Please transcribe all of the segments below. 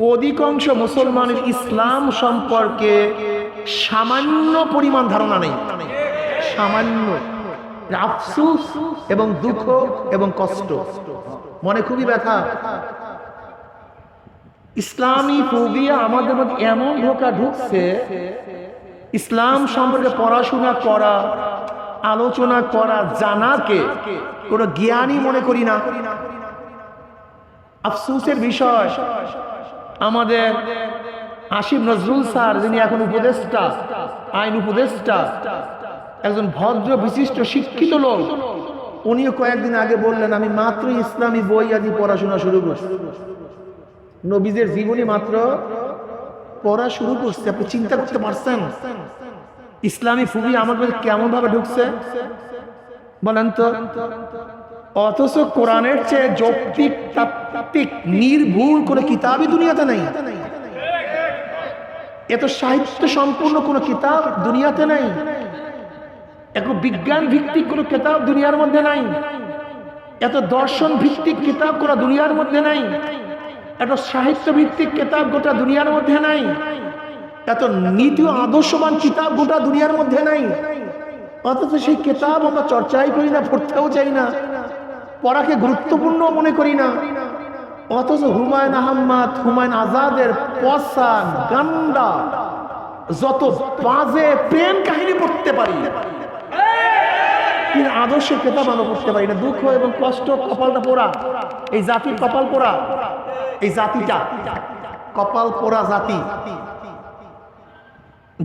অধিকাংশ মুসলমানের ইসলাম সম্পর্কে সামান্য পরিমাণ ধারণা নেই। সামান্য। আফসুস এবং দুঃখ এবং কষ্ট। মনে খুবই ব্যথা। ইসলামী ফোবিয়া আমাদের মধ্যে এমন ঢোকা ঢুকছে, ইসলাম সম্পর্কে পড়াশোনা করা, আলোচনা করা, জানাকে কোনো জ্ঞানই মনে করি না। আফসুসের বিষয়। আমাদের আসিফ নজরুল স্যার, যিনি এখন উপদেষ্টা, আইন উপদেষ্টা, একজন ভদ্র, বিশিষ্ট, শিক্ষিত লোক, উনিও কয়েকদিন আগে বললেন, আমি মাত্র ইসলামী বই আদি পড়াশোনা শুরু করছি। নবীজের জীবনী মাত্র পড়া শুরু করছে, আপনি চিন্তা করতে পারছেন? ইসলামী ফুবি আমার কেমন ভাবে ঢুকছে? বলেন তো। অথচ কোরআনের চেয়ে যৌক্তিক, তাত্ত্বিক, নির্ভুল কোনো কিতাবই দুনিয়াতে নেই। এত সাহিত্য সম্পূর্ণ কোনো কিতাব দুনিয়াতে নেই। এত বিজ্ঞান ভিত্তিক কোনো কিতাব দুনিয়ার মধ্যে নাই। এত দর্শন ভিত্তিক কিতাব কোনো দুনিয়ার মধ্যে নাই। এত সাহিত্য ভিত্তিক কিতাব গোটা দুনিয়ার মধ্যে নাই। এত নীতি আদর্শবান কিতাব গোটা দুনিয়ার মধ্যে নাই। অথচ সেই কিতাব আমরা চর্চাই করি না, পড়তেও চাই না। পড়াকে গুরুত্বপূর্ণ মনে করি না। অথচ হুমায়ুন আহম্মদ, হুমায়ুন আজাদের পসা গান্ডা যত বাজে প্রেম কাহিনী পড়তে পারি। কিন্তু আদর্শের কেতাব আমরা পড়তে পারি না। দুঃখ এবং কষ্ট কপালটা পোড়া। এই জাতির কপাল পোড়া। এই জাতিটা কপাল পোড়া জাতি।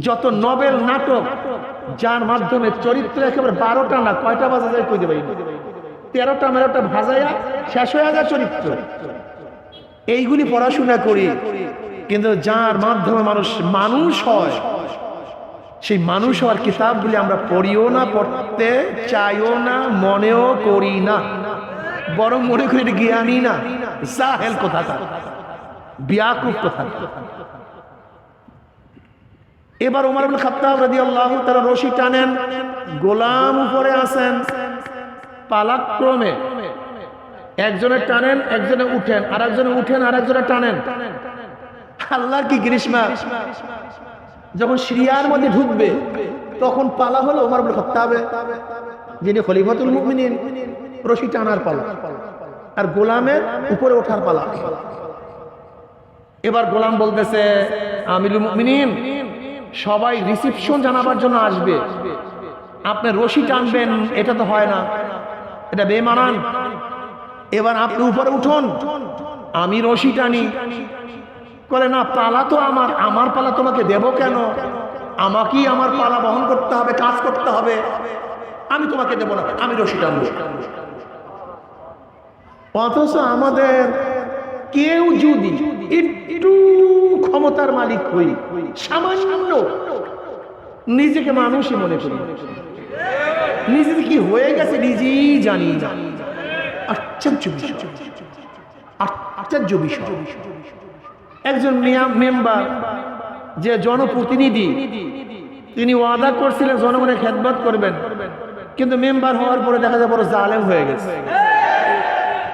যত নবেল নাটক, যার মাধ্যমে চরিত্র একেবারে বারোটা না, কয়টা বাজা যায় কই দেবে তেরোটা মেরোটা ভাজাইয়া শেষ হয়ে যায় চরিত্র। এইগুলি পড়াশোনা করি, কিন্তু যার মাধ্যমে মানুষ মানুষ হয়, সেই মানুষ হওয়ার কিতাবগুলি আমরা পড়িও না, পড়তে চাইও না, মনেও করি না, বরং মনে করি এটা জ্ঞানী না। জাহেল কোথাকা বিয়াকুব কোথাকা এবার ওমর আব্দুল খাত্তাব রাদিয়াল্লাহু তাআলা রশি টানেন, গোলাম উপরে আছেন। পালাক্রমে একজনে টানেন একজনে উঠেন আর একজনে উঠেন আর একজনে টানেন। আল্লাহর কি গ্রীষ্মা? যখন সিরিয়ার মধ্যে ঢুকবে তখন পালা হলো ওমর খাত্তাবে যিনি খলিফাতুল মুমিনিন রশি টানার পালা। আর গোলামের উপরে ওঠার পালা। এবার গোলাম বলতেছে আমিরুল মুমিনিন সবাই রিসিপশন জানাবার জন্য আসবে। আপনি রশি টানবেন এটা তো হয় না। এটা বেমানান এবার আপনি উপরে উঠুন। আমি রশি টানি। করে না, পালা তো আমার। আমার পালা তোমাকে দেব কেন? আমাকেই আমার পালা বহন করতে হবে, কাজ করতে হবে। আমি তোমাকে দেব না, আমি রশি টানবো। অথচ আমাদের কেউ যদি একটু ক্ষমতার মালিক হই, সামান্য নিজেকে মানুষই মনে করি। নিজে কি হয়ে গেছে নিজেই জানি আশ্চর্য আশ্চর্য একজন মেম্বার যে জনপ্রতিনিধি, তিনি ওয়াদা করছিলেন জনগণের খেদবাদ করবেন। কিন্তু মেম্বার হওয়ার পরে দেখা যায় বড় জালেম হয়ে গেছে।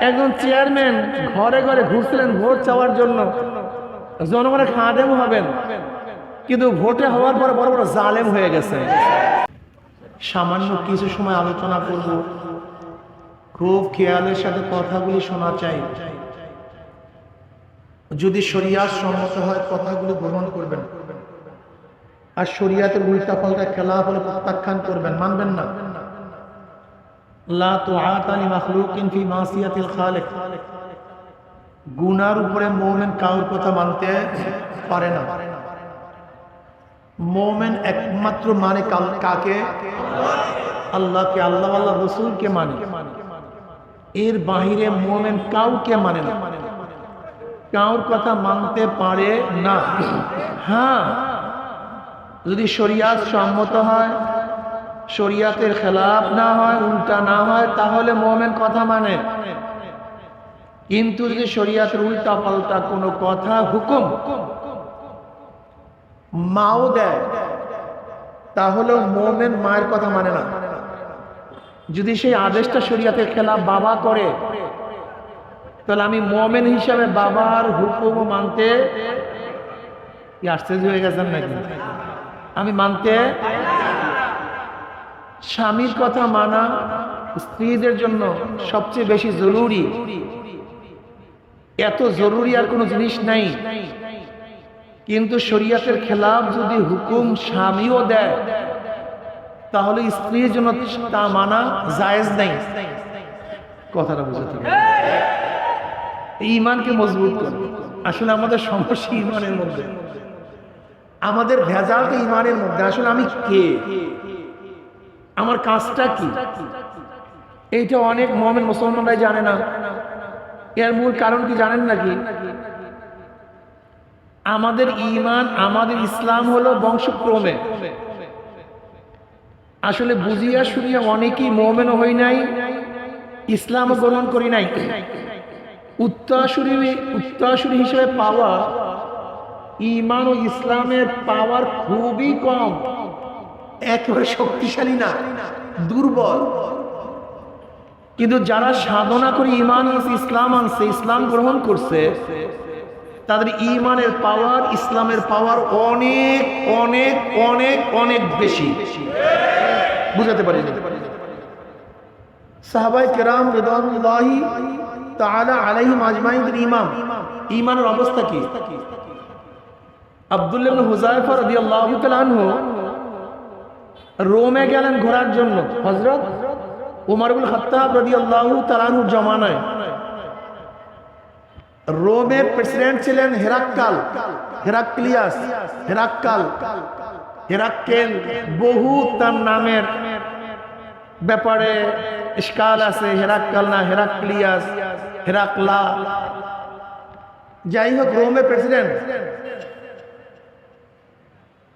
একজন চেয়ারম্যান ঘরে ঘরে ঘুরছিলেন ভোট চাওয়ার জন্য। জনগণের খাদেম হবেন। কিন্তু ভোটে হওয়ার পরে বড় বড় জালেম হয়ে গেছে। সামান্য কিছু সময় আলোচনা করব। খুব খেয়ালের সাথে কথাগুলি শোনা চাই। যদি শরিয়ার সম্মত হয়, কথাগুলি গ্রহণ করবেন। আর শরিয়াতের উল্টা পাল্টা খেলা হলে প্রত্যাখ্যান করবেন। মানবেন না। গুনার উপরে মুমিন কাউর কথা মানতে পারে না। মুমিন একমাত্র মানে কাকে? আল্লাহকে, আল্লাহ আল্লাহ রসুলকে মানে। এর বাহিরে মোমেন কাউকে মানে না। কাউর কথা মানতে পারে না। হ্যাঁ যদি শরিয়াত সম্মত হয়, শরিয়াতের খেলাফ না হয়, উল্টা না হয়, তাহলে মোমেন কথা মানে। কিন্তু যদি শরিয়াতের উল্টা পাল্টা কোনো কথা, হুকুম মাও দেয়, তাহলেও মোমেন মায়ের কথা মানে না। যদি সেই আদেশটা শরিয়াতের খেলা বাবা করে, তাহলে আমি মোমেন হিসাবে বাবার হুকুম মানতে আশ্চর্য হয়ে গেছেন নাকি? আমি মানতে স্বামীর কথা মানা স্ত্রীদের জন্য সবচেয়ে বেশি জরুরি। এত জরুরি আর কোনো জিনিস নাই। কিন্তু শরীয়তের খেলাফ যদি হুকুম স্বামীও দেয়, তাহলে স্ত্রীর জন্য তা মানা জায়েজ নাই। কথাটা বুঝতে ইমানকে মজবুত করে। আসলে আমাদের সমস্যা ইমানের মধ্যে। আমাদের ভেজালটা ইমানের মধ্যে। আসলে আমি কে? আমার কাজটা কি? এইটা অনেক মহামেন মুসলমানরাই জানে না। এর মূল কারণ কি জানেন নাকি? আমাদের ইমান আমাদের ইসলাম হলো বংশক্রমে। আসলে বুঝিয়া শুনিয়া অনেকেই মোমেনও হই নাই ইসলাম গ্রহণ করি নাই। উত্তরাসুরি উত্তরাসুরি হিসেবে পাওয়া ইমান ও ইসলামের পাওয়ার খুবই কম। একেবারে শক্তিশালী না দুর্বল। কিন্তু যারা সাধনা করে ইমান ইসলাম আনছে ইসলাম গ্রহণ করছে তাদের ইমানের পাওয়ার ইসলামের পাওয়ার অনেক অনেক অনেক অনেক বেশি। বুঝাতে পারি সাহাবাই কেরাম রেদানুল্লাহি তাআলা আজমাইনের ইমাম। ইমানের অবস্থা কি? আব্দুল্লাহ ইবনে হুযায়ফা রাদিয়াল্লাহু তাআলা আনহু রোমে গেলেন ঘোরার জন্য। হযরত উমর ইবনে খাত্তাব রাদিয়াল্লাহু তাআলা জমানায়। রোমের প্রেসিডেন্ট ছিলেন হেরাক্কাল, হেরাক্লিয়াস, হেরাক্কাল, হেরাক্কেল, বহু তার নামের ব্যাপারে ইস্কাল আছে, হেরাক্কাল না, হেরাক্লিয়াস, হেরাকলা। যাই হোক, রোমের প্রেসিডেন্ট,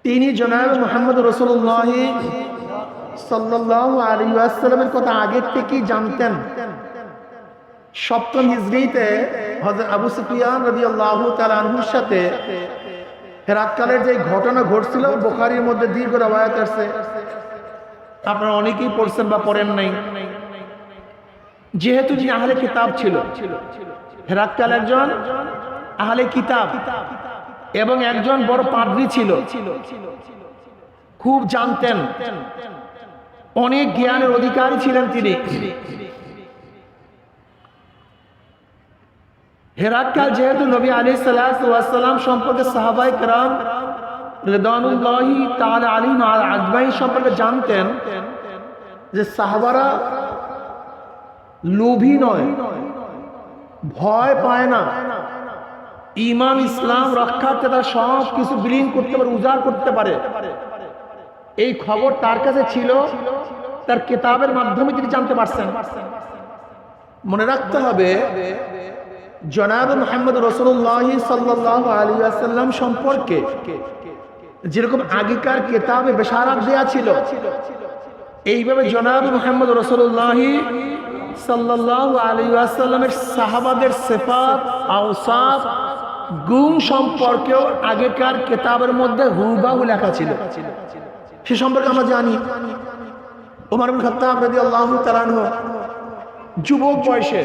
তিনি জনাব মোহাম্মদ রসুল্লাহ সাল্লাহ আলী আসসালামের কথা আগের থেকেই জানতেন। সপ্তম হিজড়িতে হজরত আবু সুফিয়ান রবি আল্লাহ তালহুর সাথে হেরাতকালের যে ঘটনা ঘটছিল, বোখারির মধ্যে দীর্ঘ রবায়াত আসছে আপনারা অনেকেই পড়ছেন বা পড়েন নাই। যেহেতু যিনি আহলে কিতাব ছিল, হেরাতকাল একজন আহলে কিতাব এবং একজন বড় পাদ্রী ছিল। খুব জানতেন, অনেক জ্ঞানের অধিকারী ছিলেন তিনি। হেরাক্কাল যেহেতু নবী আলী সাল্লাম সম্পর্কে সাহাবাই কারাম রেদানুল্লাহি তাহলে আলী আজমাই সম্পর্কে জানতেন যে সাহাবারা লোভী নয়, ভয় পায় না। ইমান ইসলাম, রক্ষার্থে তার সব কিছু বিলীন করতে পারে, উজাড় করতে পারে। এই খবর তার কাছে ছিল, তার কেতাবের মাধ্যমে তিনি জানতে পারছেন। মনে রাখতে হবে জনাব মোহাম্মদ রসুল্লাহ সাল্লাহ আলী আসাল্লাম সম্পর্কে যেরকম আগেকার কেতাবে বেসারাত দেয়া ছিল, এইভাবে জনাব মোহাম্মদ রসুল্লাহ সাল্লাহ আলী আসাল্লামের সাহাবাদের সেফাত আউসাফ গুম সম্পর্কেও আগেকার কেতাবের মধ্যে হুবাহু লেখা ছিল। সে সম্পর্কে আমরা জানি ওমর খাত্তাব রাজি আল্লাহ তালানহ যুবক বয়সে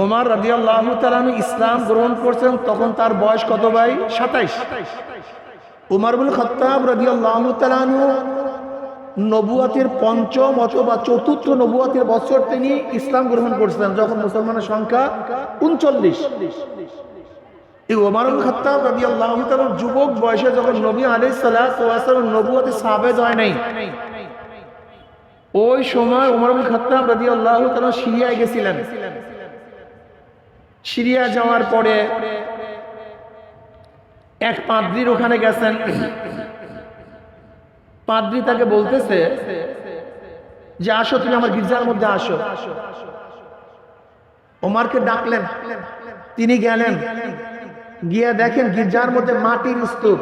ওমর রাজি আল্লাহ তালানহ ইসলাম গ্রহণ করছেন তখন তার বয়স কত ভাই? সাতাইশ। উমারুল খত্তাব রাজি আল্লাহ তালানহ নবুয়াতের পঞ্চম অথবা চতুর্থ নবুয়াতের বছর তিনি ইসলাম গ্রহণ করছিলেন যখন মুসলমানের সংখ্যা উনচল্লিশ। এই ওমারুল খত্তাব রাজি আল্লাহ যুবক বয়সে যখন নবী আলী সাল্লাম নবুয়াতে সাবেদ হয় নাই, ওই সময় উমরুল খত্তাব রাজি আল্লাহ সিরিয়ায় গেছিলেন। সিরিয়া যাওয়ার পরে এক পাদ্রির ওখানে গেছেন। পাদ্রি তাকে বলতেছে যে, আসো, তুমি আমার গির্জার মধ্যে আসো। ওমারকে ডাকলেন। তিনি গেলেন। গিয়ে দেখেন গির্জার মধ্যে মাটির স্তূপ।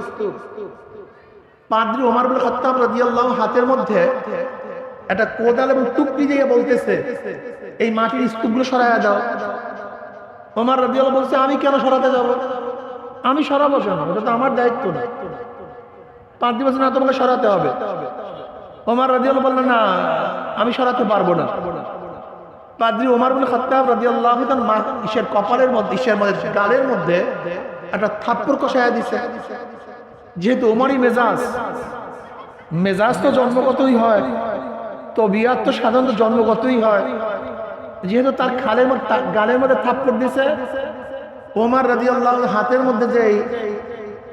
পাদ্রি ওমার বলে খত্তাব রাদিয়াল্লাহ হাতের মধ্যে একটা কোদাল এবং টুকরি দিয়ে বলতেছে, এই মাটির স্তূপগুলো সরাইয়া দাও। ওমার রাদিয়াল্লাহ বলছে, আমি কেন সরাতে যাব? আমি সরাবো কেন? এটা তো আমার দায়িত্ব না। পাদ্রি বলছে না, তোমাকে সরাতে হবে। ওমার রাদিয়াল্লাহ বললেন, না, আমি সরাতে পারব না। পাদ্রি ওমর বলে খাত্তাব রাদিয়াল্লাহু তাআলা মা ইসের কপালের মধ্যে ইসের মধ্যে, গালের মধ্যে একটা থাপ্পড় কষায়া দিছে। যেহেতু ওমরই মেজাজ মেজাজ তো জন্মগতই হয়, তবিয়াত তো সাধারণত জন্মগতই হয়। যেহেতু তার খালের মধ্যে গালের মধ্যে থাপ্পড় দিছে, ওমর রাদিয়াল্লাহু হাতের মধ্যে যে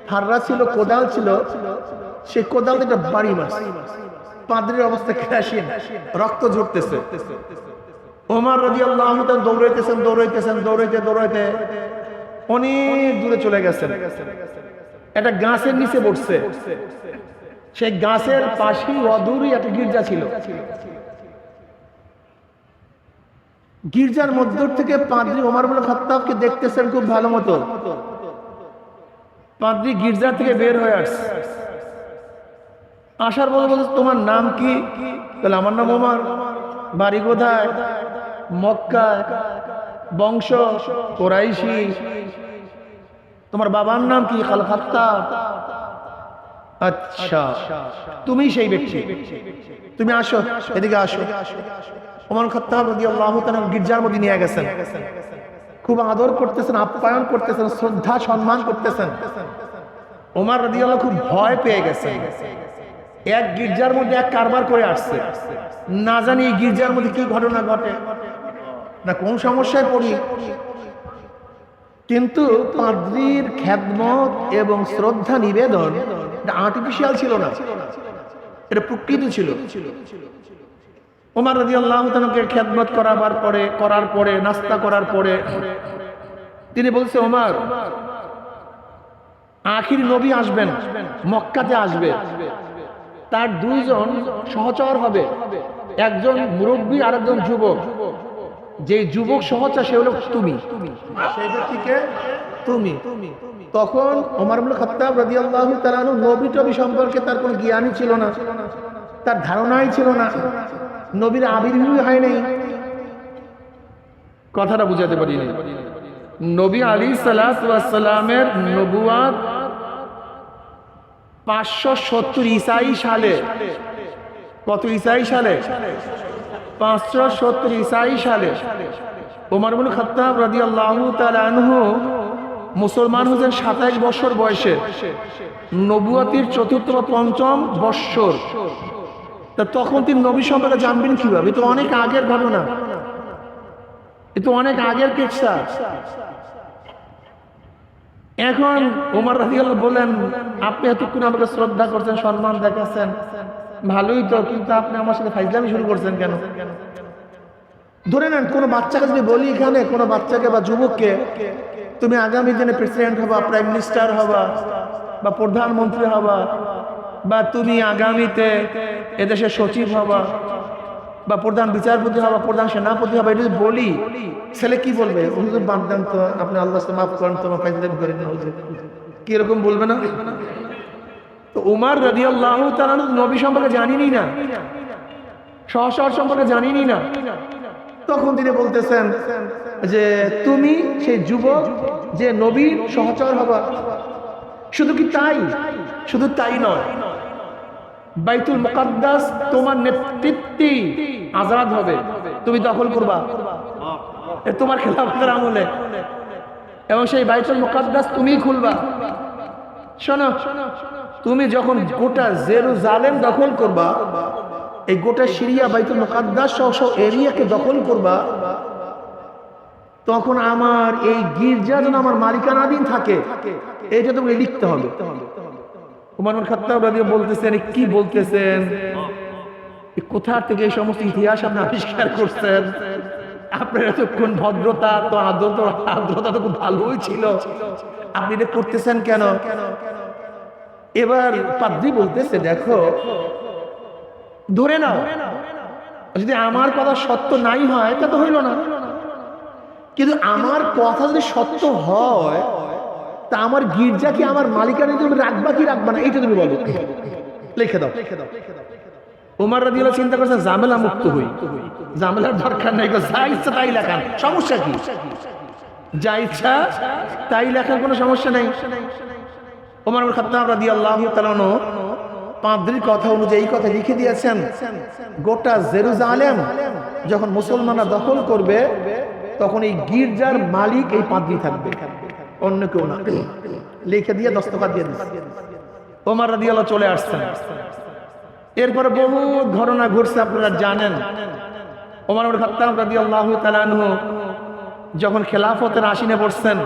ফাররা ছিল, কোদাল ছিল, সেই কোদাল একটা বাড়ি মাস পাদ্রির অবস্থা ক্রাসীন, রক্ত ঝরতেছে। ওমর রাদিয়াল্লাহু তাআলা দৌড়াইতেছেন দৌড়াইতেছেন, দৌড়াইতে দৌড়াইতে অনেক দূরে চলে গেছেন। একটা গাছের নিচে বসছে। সেই গাছের পাশেই অদূরই একটা গির্জা ছিল। গির্জার মধ্য থেকে পাদ্রি ওমর বলে খত্তাবকে দেখতেছেন খুব ভালো মতো। পাদ্রি গির্জা থেকে বের হয়ে আসছে। আসার বলে বলছে, তোমার নাম কি? বলে, আমার নাম ওমর। বাড়ি কোথায়? মক্কা বংশ? কোরাইশি। তোমার বাবার নাম কি? খাল খাত্তাব। আচ্ছা। তুমি সেই ব্যক্তি। তুমি আসো, এদিকে আসো। ওমর খাত্তাব রাদিয়াল্লাহু তাআলা গির্জার মধ্যে নিয়ে গেছেন। খুব আদর করতেছেন, আপ্যায়ন করতেছেন, শ্রদ্ধা, সম্মান করতেছেন। ওমর রাদিয়াল্লাহু খুব ভয় পেয়ে গেছেন এক গির্জার মধ্যে এক কারবার করে আসছে। না জানি গির্জার মধ্যে কি ঘটনা ঘটে, না কোন সমস্যায় পড়ি। কিন্তু পাদ্রির খ্যাদমত এবং শ্রদ্ধা নিবেদন এটা আর্টিফিশিয়াল ছিল না। এটা প্রকৃত ছিল। ওমর রাজি আল্লাহ খ্যাদমত করাবার পরে, করার পরে, নাস্তা করার পরে, তিনি বলছে ওমার আখির নবী আসবেন, মক্কাতে আসবে। তার দুইজন সহচর হবে। একজন মুরব্বী আর একজন যুবক। যে যুবক সহচর, সে হলো তুমি। সেই ব্যক্তিকে তুমি। তখন ওমর ইবনে খাত্তাব তাআলা আনহু নবী টবি সম্পর্কে তার কোনো জ্ঞানই ছিল না। তার ধারণাই ছিল না। নবীর আবির্ভাবই হয় নাই। কথাটা বুঝাতে পারি না নবী আলী সালামের নবুয়াত পাঁচশো সত্তর ইসাই সালে। কত ইসাই সালে? পাঁচশো সত্তর ইসাই সালে। ওমর ইবনে খাত্তাব রাদিয়াল্লাহু তাআলা আনহু মুসলমান হয়েছেন সাতাইশ বছর বয়সে। নবুয়াতির চতুর্থ পঞ্চম বৎসর। তা তখন তিনি নবী সম্পর্কে জানবেন কীভাবে? তো অনেক আগের ঘটনা। এ তো অনেক আগের কেসা এখন ওমর রাজিয়াল্লাহ বলেন আপনি এতক্ষণ আমাকে শ্রদ্ধা করছেন, সম্মান দেখাচ্ছেন। ভালোই তো, কিন্তু আপনি আমার সাথে ফাইজলামি শুরু করছেন কেন? ধরে নেন, কোনো বাচ্চাকে যদি বলি এখানে, কোনো বাচ্চাকে বা যুবককে, তুমি আগামী দিনে প্রেসিডেন্ট হবা প্রাইম মিনিস্টার হবা, বা প্রধানমন্ত্রী হবা বা তুমি আগামীতে এদেশের সচিব হবা, বা প্রধান বিচারপতি হবা, প্রধান সেনাপতি হবা, এটা বলি, ছেলে কি বলবে? হুজুর, বাদ দেন তো, আপনি আল্লাহ মাফ করেন তোমার ফাইজলামি করেন না হুজুর। কি এরকম বলবে না? তো উমার রাজি আল্লাহ তারা নবী সম্পর্কে জানিনি না। সহসর সম্পর্কে জানিনি না। তখন তিনি বলতেছেন যে, তুমি সেই যুবক, যে নবীর সহচর হবা। শুধু কি তাই? শুধু তাই নয়। বাইতুল মুকাদ্দাস তোমার নেতৃত্বে আজাদ হবে। তুমি দখল করবা। তোমার খেলাফতের আমলে। এবং সেই বাইতুল মুকাদ্দাস তুমি খুলবা। শোনো, তুমি যখন গোটা জেরুজালেম দখল করবা, এই গোটা সিরিয়া, বাইতুল মুকাদ্দাস সহ সব এরিয়াকে দখল করবা, তখন আমার এই গির্জা যেন আমার মালিকানাধীন থাকে এটা তোমাকে লিখতে হবে। উমানুল খাত্তাব রাজি বলতেছেন কি বলতেছেন? কোথা থেকে এই সমস্ত ইতিহাস আপনি আবিষ্কার করছেন? আপনার এতক্ষণ ভদ্রতা তো আদ্রতা আদ্রতা তো খুব ভালোই ছিল। আপনি এটা করতেছেন কেন? এবার পাদ্রি বলতেছে, দেখো, ধরে নাও, যদি আমার কথা সত্য নাই হয়, তা তো হইল না। কিন্তু আমার কথা যদি সত্য হয় তা আমার গির্জা কি আমার মালিকানা তুমি রাখবা কি রাখবা না? এইটা তুমি বলো। লিখে দাও। উমার রাদিয়াল্লাহু চিন্তা করছেন, ঝামেলা মুক্ত হই। ঝামেলার দরকার নাই যা ইচ্ছা তাই লেখান সমস্যা কি? যা ইচ্ছা তাই লেখার কোনো সমস্যা নাই। ওমর কথা অনুযায়ী কথা লিখে দিয়েছেন, গোটা জেরুজালেম যখন মুসলমানরা দখল করবে, তখন এই গির্জার মালিক এই পাদ্রি থাকবে। অন্য কেউ না। লিখে দিয়ে দস্তখত দিয়ে দিচ্ছে ওমর রাদিয়াল্লাহ চলে আসছেন। এরপরে বহু ঘটনা ঘটছে, আপনারা জানেন। ওমর খাত্তাব রাদিয়াল্লাহু তাআলা আনহু যখন খেলাফতের আসিনে বসছেন,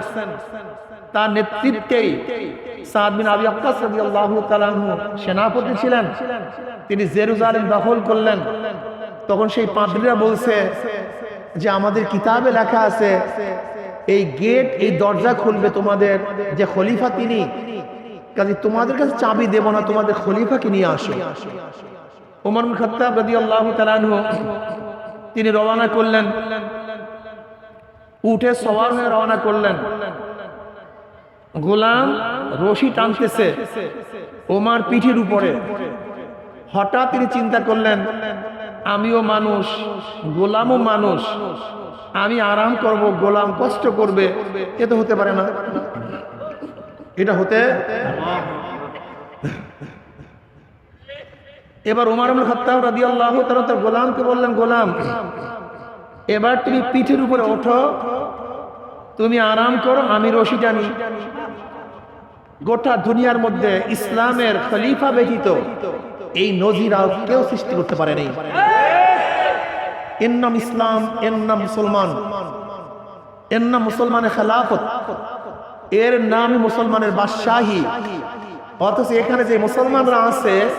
তার নেতৃত্বেই সাদ বিন আবি আক্কাস রাদিয়াল্লাহু তাআলা আনহু সেনাপতি ছিলেন। তিনি জেরুজালেম দখল করলেন। তখন সেই পাদ্রীরা বলছে যে, আমাদের কিতাবে লেখা আছে এই গেট, এই দরজা খুলবে তোমাদের যে খলিফা তিনি। কাজে তোমাদের কাছে চাবি দেব না, তোমাদের খলিফাকে নিয়ে আসো। ওমর খাত্তাব তাআলা আনহু, তিনি রওনা করলেন। উঠে সওয়ার হয়ে রওনা করলেন। গোলাম রশি টানতেছে ওমার পিঠের উপরে। হঠাৎ তিনি চিন্তা করলেন আমিও মানুষ, গোলামও মানুষ। আমি আরাম করব, গোলাম কষ্ট করবে, এ তো হতে পারে না। এটা হতে এবার উমার আবুল খাত্তাব রাদিয়াল্লাহু তাআলা তার গোলামকে বললেন, গোলাম, এবার তুমি পিঠের উপরে ওঠো। তুমি আরাম করো, আমি রশি টানি। গোটা দুনিয়ার মধ্যে ইসলামের খলিফা ব্যতীত এই নজির আর কেউ সৃষ্টি করতে পারে নাই। এর নাম ইসলাম, এর নাম মুসলমান। এর নাম মুসলমানের খেলাফত। এর নাম মুসলমানের বাদশাহী। অথচ এখানে যে মুসলমানরা আছে